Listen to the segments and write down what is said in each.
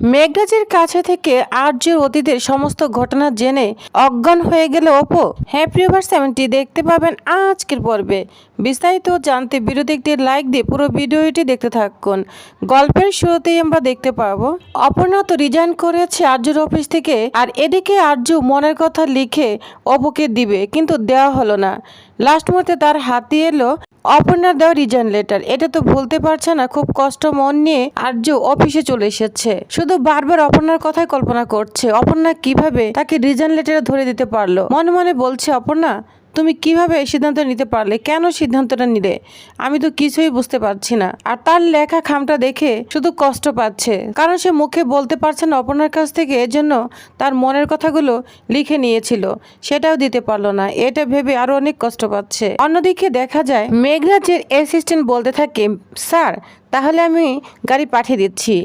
মেঘরাজের কাছে থেকে আর্যর অতীতের সমস্ত ঘটনা জেনে অজ্ঞান হয়ে গেল অপো। হ্যাঁ প্রিয়বার সেভেনটি দেখতে পাবেন আজকের পর্বে। বিস্তারিত জানতে ভিডিওতে একটি লাইক দিয়ে পুরো ভিডিওটি দেখতে থাকুন। গল্পের শুরুতেই আমরা দেখতে পাবো, অপর্ণা তো রিজাইন করেছে আর্যর অফিস থেকে আর এদিকে আর্য মনের কথা লিখে অপুকে দিবে, কিন্তু দেওয়া হলো না। লাস্ট মুহূর্তে তার হাতে এলো অপর্ণার দেওয়া রিজাইন লেটার এটা তো বলতে পারছে না, খুব কষ্ট মন নিয়ে আর্য অফিসে চলে এসেছে। শুধু বারবার অপর্ণার কথাই কল্পনা করছে। অপর্ণা কীভাবে তাকে রিজন লেটারে ধরে দিতে পারল? মনে মনে বলছে, অপর্ণা, তুমি কীভাবে এই সিদ্ধান্ত নিতে পারলে? কেন সিদ্ধান্তটা নিলে? আমি তো কিছুই বুঝতে পারছি না। আর তার লেখা খামটা দেখে শুধু কষ্ট পাচ্ছে। কারণ সে মুখে বলতে পারছে না অপর্ণার কাছ থেকে, এজন্য তার মনের কথাগুলো লিখে নিয়েছিল। সেটাও দিতে পারল না। এটা ভেবে আরও অনেক কষ্ট পাচ্ছে। অন্যদিকে দেখা যায়, মেঘরাজের অ্যাসিস্ট্যান্ট বলতে থাকে, স্যার তাহলে আমি গাড়ি পাঠিয়ে দিচ্ছি।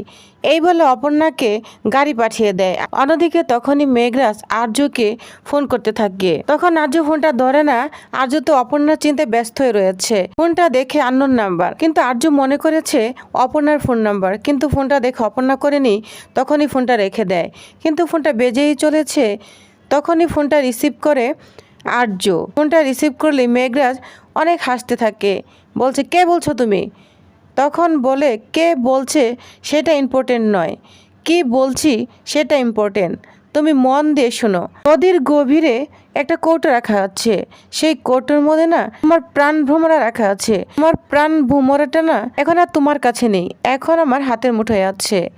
এই বলে অপর্ণাকে গাড়ি পাঠিয়ে দেয়। অন্যদিকে তখনই মেঘরাজ আর্যকে ফোন করতে থাকে। তখন আর্য ফোনটা ধরে না। আর্য তো অপর্ণার চিন্তায় ব্যস্ত হয়ে রয়েছে। ফোনটা দেখে আন্নোর নাম্বার। কিন্তু আর্য মনে করেছে অপর্ণার ফোন নাম্বার। কিন্তু ফোনটা দেখে অপর্ণা করেনি, তখনই ফোনটা রেখে দেয়। কিন্তু ফোনটা বেজেই চলেছে, তখনই ফোনটা রিসিভ করে আর্য। ফোনটা রিসিভ করলে মেঘরাজ অনেক হাসতে থাকে। বলছে, কে বলছো তুমি? তখন বলে, কে বলছে সেটা ইম্পর্টেন্ট নয়। কি বলছি সেটা ইম্পর্টেন্ট তুমি মন দিয়ে শোনো। নদীর গভীরে একটা কৌটো রাখা আছে। সেই কৌটোর মধ্যে না তোমার প্রাণ ভ্রমরা রাখা আছে। তোমার প্রাণ ভ্রমরাটা না এখন আর তোমার কাছে নেই। এখন আমার হাতের মুঠোয় আছে।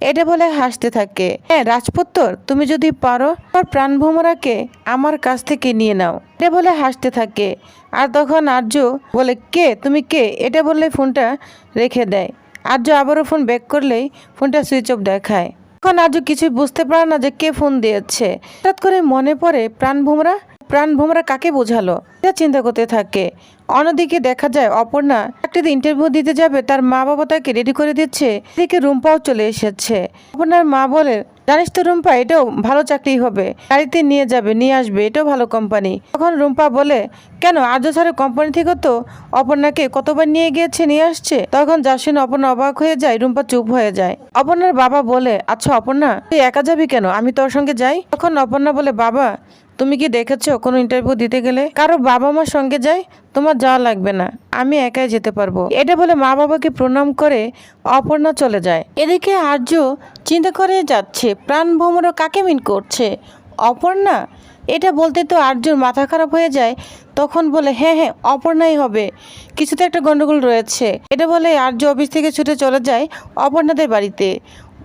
এটা বলে হাসতে থাকে। হ্যাঁ রাজপুত্তর, তুমি যদি পারো, তোমার প্রাণ ভ্রমরাকে আমার কাছ থেকে নিয়ে নাও। এটা বলে হাসতে থাকে। আর তখন আর্য বলে, কে? তুমি কে? এটা বললে ফোনটা রেখে দেয়। আর্য আবারও ফোন ব্যাক করলেই ফোনটা সুইচ অফ দেখায়। তখন আর্য কিছুই বুঝতে পারে না যে কে ফোন দিয়েছে। হঠাৎ করে মনে পড়ে, প্রাণ ভোমরা প্রাণ ভোমরা কাকে বোঝালো? এটা চিন্তা করতে থাকে। অন্যদিকে দেখা যায়, অপর্ণা চাকরিতে ইন্টারভিউ দিতে যাবে, তার মা বাবা তাকে রেডি করে দিচ্ছে। এদিকে রুম্পাও চলে এসেছে। অপর্ণার মা বলে, জানিস তো রুম্পা, এটাও ভালো চাকরি হবে। গাড়িতে নিয়ে যাবে, নিয়ে আসবে, এটাও ভালো কোম্পানি তখন রুম্পা বলে, কেন, আর্য স্যারের কোম্পানি থেকে তো অপর্ণাকে কতবার নিয়ে গিয়েছে, নিয়ে আসছে? তখন যা শুনে অপর্ণা অবাক হয়ে যায়, রুম্পা চুপ হয়ে যায়। অপর্ণার বাবা বলে আচ্ছা অপর্ণা, তুই একা যাবি কেন? আমি তোর সঙ্গে যাই? তখন অপর্ণা বলে, বাবা তুমি কি দেখেছ কোনো ইন্টারভিউ দিতে গেলে? কারও বাবা মার সঙ্গে যাই, তোমার যাওয়া লাগবে না। আমি একাই যেতে পারব। এটা বলে মা বাবাকে প্রণাম করে অপর্ণা চলে যায়। এদিকে আর্য চিন্তা করে যাচ্ছে, প্রাণ ভ্রমরও কাকে মিন করছে? অপর্ণা? এটা বলতে তো আর্যর মাথা খারাপ হয়ে যায়, তখন বলে হ্যাঁ হ্যাঁ অপর্ণাই হবে। কিছুতে একটা গন্ডগোল রয়েছে। এটা বলে আর্য অফিস থেকে ছুটে চলে যায় অপর্ণাদের বাড়িতে।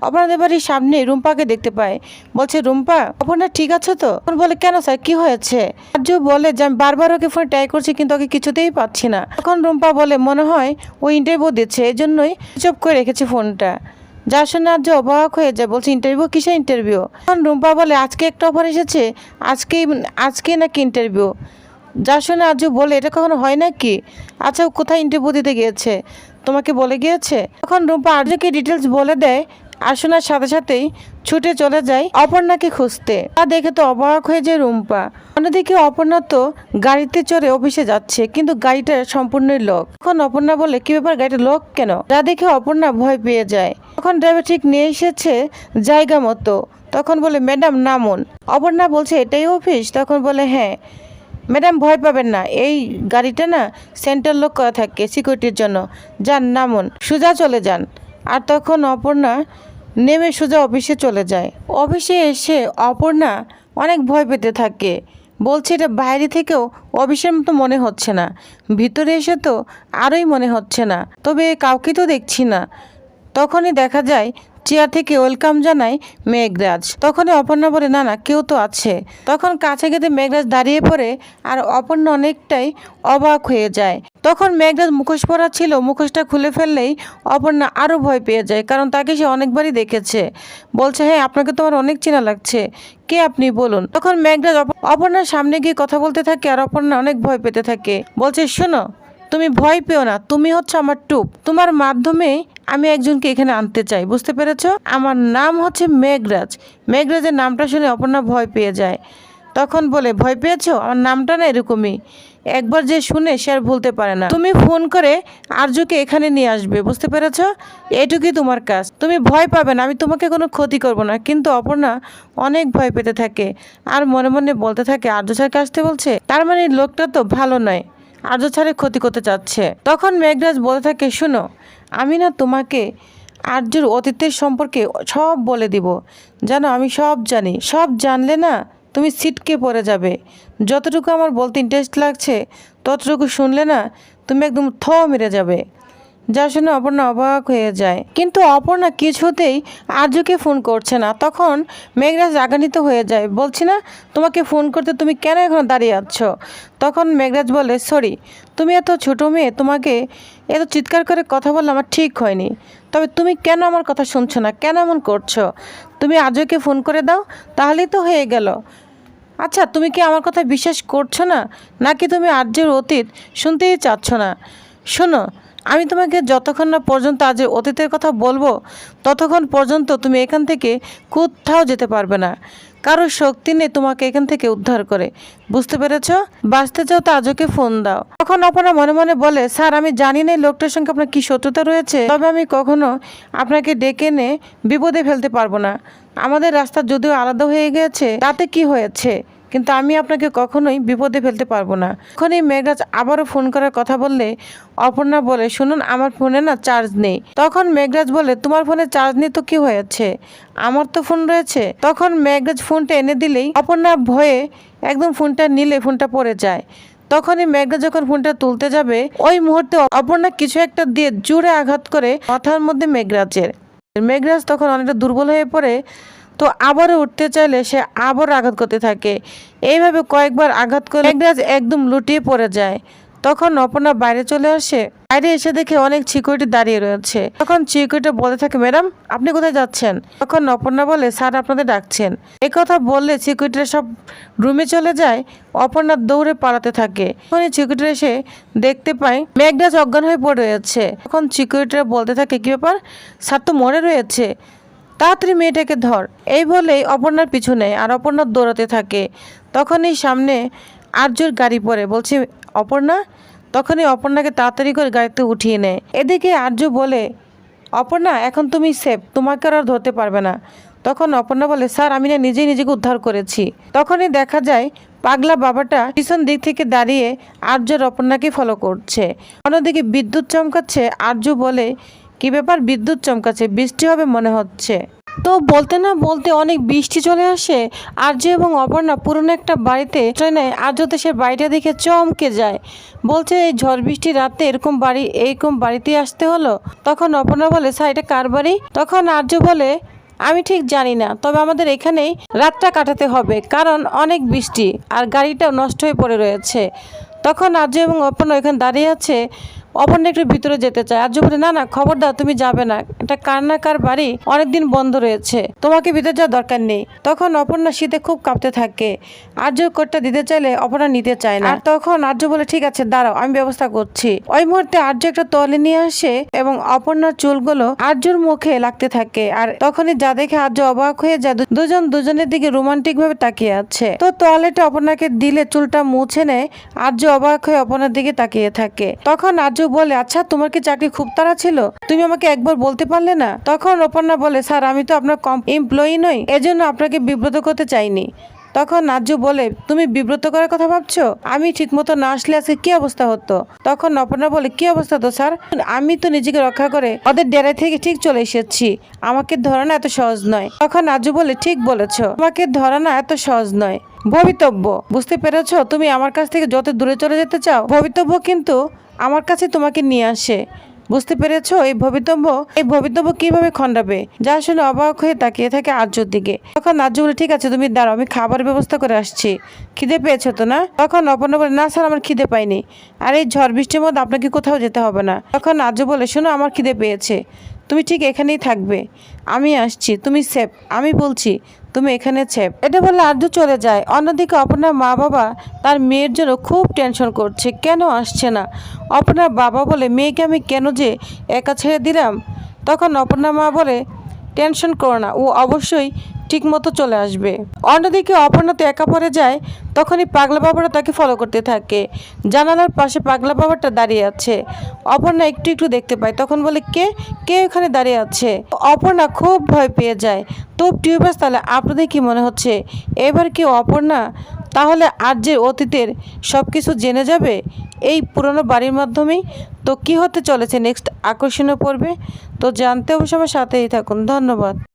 অপর্ণাদের বাড়ির সামনে রুম্পাকে দেখতে পায়। বলছে, রুম্পা অপর্ণা ঠিক আছে তো? তখন বলে, কেন স্যার, কি হয়েছে? আর্য বলে, যে আমি বারবার ওকে ফোন ট্রাই করছি, কিন্তু ওকে কিছুতেই পাচ্ছি না। তখন রুম্পা বলে, মনে হয় ও ইন্টারভিউ দিচ্ছে এই জন্যই চুপ করে রেখেছে ফোনটা যার শুনে আজ অবাক হয়ে যায়, বলছে ইন্টারভিউ কিসের ইন্টারভিউ তখন রুম্পা বলে, আজকে একটা অফার এসেছে, আজকেই, আজকে নাকি ইন্টারভিউ যার শুনে আজও বলে, এটা কখনো হয় নাকি? আচ্ছা ও কোথায় ইন্টারভিউ দিতে গিয়েছে? তোমাকে বলে গিয়েছে? তখন রুম্পা আর্যকে ডিটেলস বলে দেয় আর শোনার সাথে সাথেই ছুটে চলে যায় অপর্ণাকে খুঁজতে। তা দেখে তো অবাক হয়ে যায় রুম্পা। অন্যদিকে অপর্ণা তো গাড়িতে চড়ে অফিসে যাচ্ছে, কিন্তু গাড়িটা সম্পূর্ণই লক তখন অপর্ণা বলে, কি ব্যাপার, গাড়িটা লক কেন? যা দেখে অপর্ণা ভয় পেয়ে যায়। তখন ড্রাইভার ঠিক নিয়ে এসেছে জায়গা মতো। তখন বলে, ম্যাডাম, নামুন। অপর্ণা বলছে, এটাই অফিস? তখন বলে হ্যাঁ। ম্যাডাম, ভয় পাবেন না। এই গাড়িটা না সেন্টার লক করা থাকে সিকিউরিটির জন্য। যান, নামুন। সোজা চলে যান। আর তখন অপর্ণা নেমে সোজা অফিসে চলে যায়। অফিসে এসে অপর্ণা অনেক ভয় পেতে থাকে। বলছে, এটা বাইরে থেকেও অফিসের মতো মনে হচ্ছে না। ভিতরে এসে তো আরোই মনে হচ্ছে না। তবে কাউকে তো দেখছি না। তখনই দেখা যায় চেয়ার থেকে ওয়েলকাম জানায় মেঘরাজ। তখনই অপর্ণা বলে না না কেউ তো আছে। তখন কাছে গেতে মেঘরাজ দাঁড়িয়ে পড়ে আর অপর্ণা অনেকটাই অবাক হয়ে যায়। তখন মেঘরাজ মুখোশ পরা ছিল মুখোশটা খুলে ফেললেই অপর্ণা আরও ভয় পেয়ে যায়, কারণ তাকে সে অনেকবারই দেখেছে। বলছে হ্যাঁ আপনাকে তো আমার অনেক চেনা লাগছে। কে আপনি, বলুন? তখন মেঘরাজ অপ- অপর্ণার সামনে গিয়ে কথা বলতে থাকে আর অপর্ণা অনেক ভয় পেতে থাকে। বলছে, শোনো, তুমি ভয় পেও না। তুমি হচ্ছে আমার টুপ। তোমার মাধ্যমে আমি একজনকে এখানে আনতে চাই, বুঝতে পেরেছ? আমার নাম হচ্ছে মেঘরাজ। মেঘরাজের নামটা শুনে অপর্ণা ভয় পেয়ে যায়। তখন বলে, ভয় পেয়েছ? আমার নামটা না এরকমই। একবার যে শুনে সে আর ভুলতে পারে না। তুমি ফোন করে আর্যকে এখানে নিয়ে আসবে, বুঝতে পেরেছ? এটুকুই তোমার কাজ। তুমি ভয় পাবে না, আমি তোমাকে কোনো ক্ষতি করব না। কিন্তু অপর্ণা অনেক ভয় পেতে থাকে। আর মনে মনে বলতে থাকে আর্য স্যারকে আসতে বলছে? তার মানে লোকটা তো ভালো নয়। আর্য ছাড়ের ক্ষতি করতে চাচ্ছে তখন মেঘরাজ বলে থাকে, শুনো, আমি না তোমাকে আর্যর অতীতের সম্পর্কে সব বলে দিব। জানো, আমি সব জানি। সব জানলে না তুমি সিটকে পড়ে যাবে। যতটুকু আমার বলতে ইন্টারেস্ট লাগছে, ততটুকু শুনলে না তুমি একদম থ মেরে যাবে। যা শুনে অপর্ণা অবাক হয়ে যায়। কিন্তু অপর্ণা কিছুতেই আর্যকে ফোন করছে না। তখন মেঘরাজ রাগান্বিত হয়ে যায়, বলছি না, তোমাকে ফোন করতে তুমি কেন এখন দাঁড়িয়ে আছো? তখন মেঘরাজ বলে, সরি, তুমি এত ছোটো মেয়ে, তোমাকে এত চিৎকার করে কথা বললে আমার ঠিক হয়নি। তবে তুমি কেন আমার কথা শুনছো না? কেন এমন করছ? তুমি আর্যকে ফোন করে দাও, তাহলেই তো হয়ে গেল। আচ্ছা তুমি কি আমার কথা বিশ্বাস করছ না? নাকি তুমি আর্যের অতীত শুনতেই চাচ্ছ না? শোনো আমি তোমাকে যতক্ষণ না পর্যন্ত আজ অতীতের কথা বলব, ততক্ষণ পর্যন্ত তুমি এখান থেকে কোথাও যেতে পারবে না। কারোর শক্তি নেই তোমাকে এখান থেকে উদ্ধার করে। বুঝতে পেরেছ? বাঁচতে চাও তো আজকে ফোন দাও। তখন অপনা মনে মনে বলে, স্যার, আমি জানি না লোকটার সঙ্গে আপনার কি শত্রুতা রয়েছে, তবে আমি কখনো আপনাকে ডেকে এনে বিপদে ফেলতে পারব না। আমাদের রাস্তা যদিও আলাদা হয়ে গেছে তাতে কি হয়েছে? কিন্তু আমি আপনাকে কখনোই বিপদে ফেলতে পারব না। তখনই মেঘরাজ আবারও ফোন করার কথা বললে অপর্ণা বলে, শুনুন, আমার ফোনে না চার্জ নেই। তখন মেঘরাজ বলে, তোমার ফোনে চার্জ নেই তো কি হয়েছে? আমার তো ফোন রয়েছে। তখন মেঘরাজ ফোনটা এনে দিলেই অপর্ণা ভয়ে একদম ফোনটা নিলে, ফোনটা পড়ে যায়। তখনই মেঘরা যখন ফোনটা তুলতে যাবে, ওই মুহূর্তে অপর্ণা কিছু একটা দিয়ে জোরে আঘাত করে মাথার মধ্যে মেঘরাজের। মেঘরাজ তখন অনেকটা দুর্বল হয়ে পড়ে তো আবারও উঠতে চাইলে সে আবার আঘাত করতে থাকে। এইভাবে কয়েকবার আঘাত করে মেঘরাজ একদম লুটিয়ে পড়ে যায়। তখন অপর্ণা বাইরে চলে আসে। বাইরে এসে দেখে অনেক সিকিউরিটি দাঁড়িয়ে রয়েছে। তখন সিকিউরিটি বলে থাকে, ম্যাডাম, আপনি কোথায় যাচ্ছেন? তখন অপর্ণা বলে, স্যার আপনাদের ডাকছেন। এ কথা বললে সিকিউরিটিরা সব রুমে চলে যায়। অপর্ণা দৌড়ে পালাতে থাকে। তখন সিকিউরিটি এসে দেখতে পায়, মেঘরাজ অজ্ঞান হয়ে পড়ে রয়েছে। তখন সিকিউরিটিরা বলতে থাকে, কি ব্যাপার? স্যার তো মরে রয়েছে। তাড়াতাড়ি মেয়েটাকে ধর। এই বলেই অপর্ণার পিছু নেয় আর অপর্ণা দৌড়াতে থাকে। তখনই সামনে আর্যর গাড়ি পড়ে। বলছে, অপর্ণা? তখনই অপর্ণাকে তাড়াতাড়ি করে গাড়িতে উঠিয়ে নেয়। এদিকে আর্য বলে, অপর্ণা, এখন তুমি সেফ তোমাকে আর ধরতে পারবে না। তখন অপর্ণা বলে, স্যার, আমি না নিজেই নিজেকে উদ্ধার করেছি। তখনই দেখা যায়, পাগলা বাবাটা পিছন দিক থেকে দাঁড়িয়ে আর্যর অপর্ণাকে ফলো করছে। অন্যদিকে বিদ্যুৎ চমকাচ্ছে আর্য বলে কি ব্যাপার? বিদ্যুৎ চমকাচ্ছে, বৃষ্টি হবে মনে হচ্ছে। তো বলতে না বলতে অনেক বৃষ্টি চলে আসে, আর্য এবং অপর্ণা পুরনো একটা বাড়িতে ট্রেনে আর্য সে বাড়িটা দেখে চমকে যায়। বলছে, এই ঝড় বৃষ্টি রাতে এরকম বাড়ি, এইরকম বাড়িতে আসতে হলো? তখন অপর্ণা বলে, স্যার, এটা কার বাড়ি? তখন আর্য বলে, আমি ঠিক জানি না, তবে আমাদের এখানেই রাতটা কাটাতে হবে, কারণ অনেক বৃষ্টি, আর গাড়িটাও নষ্ট হয়ে পড়ে রয়েছে। তখন আর্য এবং অপর্ণা এখানে দাঁড়িয়ে আছে অপর্ণা একটু ভিতরে যেতে চায়। আর্য বলে না না খবর দাও তুমি যাবে না। এটা কার না কার বাড়ি অনেকদিন বন্ধ রয়েছে। তোমাকে ভিতরে যাওয়ার দরকার নেই। তখন অপর্ণা শীতে খুব কাঁপতে থাকে। আর্য কোটটা দিতে চাইলে অপর্ণা নিতে চায় না। আর তখন আর্য বলে ঠিক আছে দাঁড়াও আমি ব্যবস্থা করছি। ওই মুহূর্তে আর্য একটা তলে নিয়ে আসে এবং অপর্ণার চুলগুলো আর্যর মুখে লাগতে থাকে। আর তখনই যা দেখে আর্য অবাক হয়ে যায়। দুজন দুজনের দিকে রোমান্টিক ভাবে তাকিয়ে আছে। তো টয়লেটে অপর্ণাকে দিলে চুলটা মুছে নেয়। আর্য অবাক হয়ে অপর্ণার দিকে তাকিয়ে থাকে। তখন আর্য বলে আচ্ছা তোমার কি চাকরি খুব তাড়া ছিল? তুমি আমাকে একবার বলতে পারলে না? তখন অপর্ণা বলে, স্যার, আমি তো আপনার কম এমপ্লয়ি নই, এজন্য আপনাকে বিব্রত করতে চাইনি। তখন নাজ্য বলে, তুমি বিব্রত করার কথা ভাবছ? আমি ঠিকমতো না আসলে আজকে কি অবস্থা হতো? তখন অপর্ণা বলে, কি অবস্থা তো, স্যার? আমি তো নিজেকে রক্ষা করে ওদের ডেরা থেকে ঠিক চলে এসেছি। আমাকে ধরা না এত সহজ নয়। তখন নাজ্য বলে, ঠিক বলেছ আমাকে ধরা না এত সহজ নয়। ভবিতব্য, বুঝতে পেরেছ? তুমি আমার কাছ থেকে যত দূরে চলে যেতে চাও, ভবিতব্য কিন্তু আমার কাছে তোমাকে নিয়ে আসে। বুঝতে পেরেছ? এই ভবিতব্য এই ভবিতব্য কীভাবে খণ্ডাবে? যা শুনে অবাক হয়ে তাকিয়ে থাকে আর্যর দিকে। তখন আর্য বলে, ঠিক আছে, তুমি দাঁড়াও, আমি খাবার ব্যবস্থা করে আসছি। খিদে পেয়েছ তো না? তখন অপর্ণা বলে, না স্যার, আমার খিদে পাইনি। আর এই ঝড় বৃষ্টির মধ্যে আপনাকে কোথাও যেতে হবে না। তখন আর্য বলে, শোনো, আমার খিদে পেয়েছে। তুমি ঠিক এখানেই থাকবে। আমি আসছি, তুমি সেফ, আমি বলছি তুমি এখানে ছেপ এটা বলে আর্য চলে যায়। অন্যদিকে অপনার মা বাবা তার মেয়ের জন্য খুব টেনশন করছে। কেন আসছে না? অপর্ণার বাবা বলে, মেয়েকে আমি কেন যে একা ছেড়ে দিলাম? তখন অপর্ণা মা বলে টেনশন করো না। ও অবশ্যই ঠিক মতো চলে আসবে। অন্যদিকে অপর্ণা তো একা পরে যায়, তখনই পাগলা বাবারা তাকে ফলো করতে থাকে। জানালার পাশে পাগলা বাবাটা দাঁড়িয়ে আছে। অপর্ণা একটু একটু দেখতে পায়, তখন বলে, কে? কে ওখানে দাঁড়িয়ে আছে? অপর্ণা খুব ভয় পেয়ে যায়। তো টিউবার্স, তাহলে আপনাদের কি মনে হচ্ছে? এবার কি অপর্ণা? তাহলে আর যে অতীতের সব কিছু জেনে যাবে? এই পুরনো বাড়ির মাধ্যমেই? তো কি হতে চলেছে? নেক্সট আকর্ষণীয় পড়বে তো জানতে অবশ্য আমার সাথেই থাকুন। ধন্যবাদ।